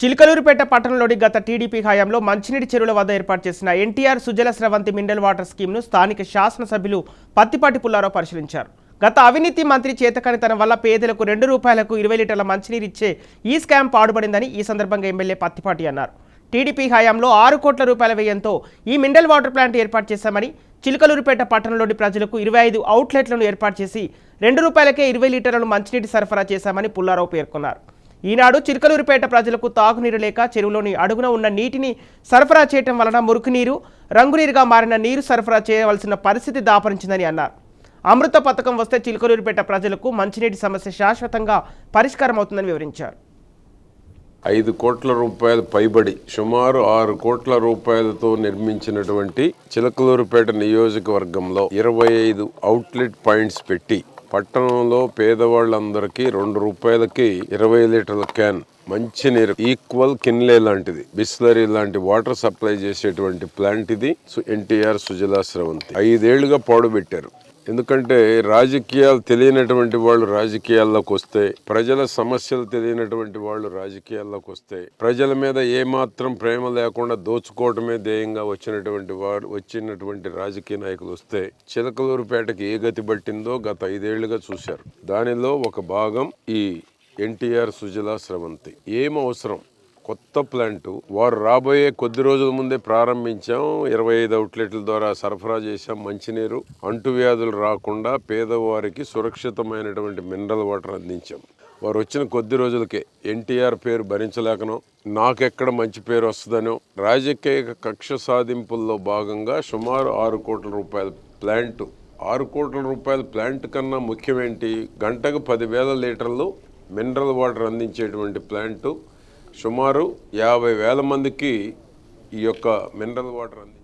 చిలకలూరుపేట పట్టణంలోని గత టీడీపీ హయాంలో మంచినీటి చెరువుల వద్ద ఏర్పాటు చేసిన NTR Sujala Sravanthi mineral water స్కీమ్ను స్థానిక శాసనసభ్యులు పత్తిపాటి పుల్లారావు పరిశీలించారు. గత అవినీతి మంత్రి చేతకానితనం వల్ల పేదలకు రెండు రూపాయలకు ఇరవై లీటర్ల మంచినీరు ఇచ్చే ఈ స్కామ్ పాడుపడిందని ఈ సందర్భంగా ఎమ్మెల్యే పత్తిపాటి అన్నారు. టీడీపీ హయాంలో ఆరు కోట్ల రూపాయల వ్యయంతో ఈ మినరల్ వాటర్ ప్లాంట్ ఏర్పాటు చేశామని చిలకలూరుపేట పట్టణంలోని ప్రజలకు ఇరవై ఐదు అవుట్లెట్లను ఏర్పాటు చేసి రెండు రూపాయలకే ఇరవై లీటర్లను మంచినీటి సరఫరా చేశామని పుల్లారావు పేర్కొన్నారు. ఈనాడు చిలకలూరుపేట ప్రజలకు తాగునీరు లేక చెరువులోని అడుగున ఉన్న నీటిని సరఫరా చేయటం వలన మురుగునీరు రంగునీరుగా మారిన నీరు సరఫరా చేయవలసిన పరిస్థితి దాపరించిందని అన్నారు. అమృత పథకం వస్తే చిలకలూరుపేట ప్రజలకు మంచినీటి సమస్య శాశ్వతంగా పరిష్కారం అవుతుందని వివరించారు. ఐదు కోట్ల రూపాయలు పైబడి సుమారు ఆరు కోట్ల రూపాయలతో నిర్మించినటువంటి చిలకలూరుపేట నియోజకవర్గంలో ఇరవై ఐదు అవుట్లెట్ పాయింట్స్ పెట్టి పట్టణంలో పేదవాళ్ళందరికీ రెండు రూపాయలకి ఇరవై లీటర్ల క్యాన్ మంచినీరు ఈక్వల్ కిన్లే లాంటిది బిస్లరీ లాంటి వాటర్ సప్లై చేసేటువంటి ప్లాంట్ ఇది. ఎన్టీఆర్ సుజలా స్రవంతి. ఐదేళ్ళుగా పాడుబెట్టారు. ఎందుకంటే రాజకీయాలు తెలియనటువంటి వాళ్ళు రాజకీయాల్లోకి వస్తే ప్రజల సమస్యలు తెలియనటువంటి వాళ్ళు రాజకీయాల్లోకి వస్తే ప్రజల మీద ఏమాత్రం ప్రేమ లేకుండా దోచుకోవటమే ధ్యేయంగా వచ్చినటువంటి వాడు వచ్చినటువంటి రాజకీయ నాయకులు వస్తే చిలకలూరుపేటకి ఏ గతి పట్టిందో గత ఐదేళ్ళుగా చూశారు. దానిలో ఒక భాగం ఈ ఎన్టీఆర్ సుజలా స్రవంతి. ఏం అవసరం? కొత్త ప్లాంట్. వారు రాబోయే కొద్ది రోజుల ముందే ప్రారంభించాం. ఇరవై ఐదు అవుట్లెట్ల ద్వారా సరఫరా చేశాం మంచినీరు. అంటువ్యాధులు రాకుండా పేదవారికి సురక్షితమైనటువంటి మినరల్ వాటర్ అందించాం. వారు వచ్చిన కొద్ది రోజులకే ఎన్టీఆర్ పేరు భరించలేకనో నాకెక్కడ మంచి పేరు వస్తుందనో రాజకీయ కక్ష సాధింపుల్లో భాగంగా సుమారు ఆరు కోట్ల రూపాయల ప్లాంట్. ఆరు కోట్ల రూపాయల ప్లాంట్ కన్నా ముఖ్యమేంటి? గంటకు పదివేల లీటర్లు మినరల్ వాటర్ అందించేటువంటి ప్లాంటు. సుమారు యాభై వేల మందికి ఈ యొక్క మినరల్ వాటర్ అంది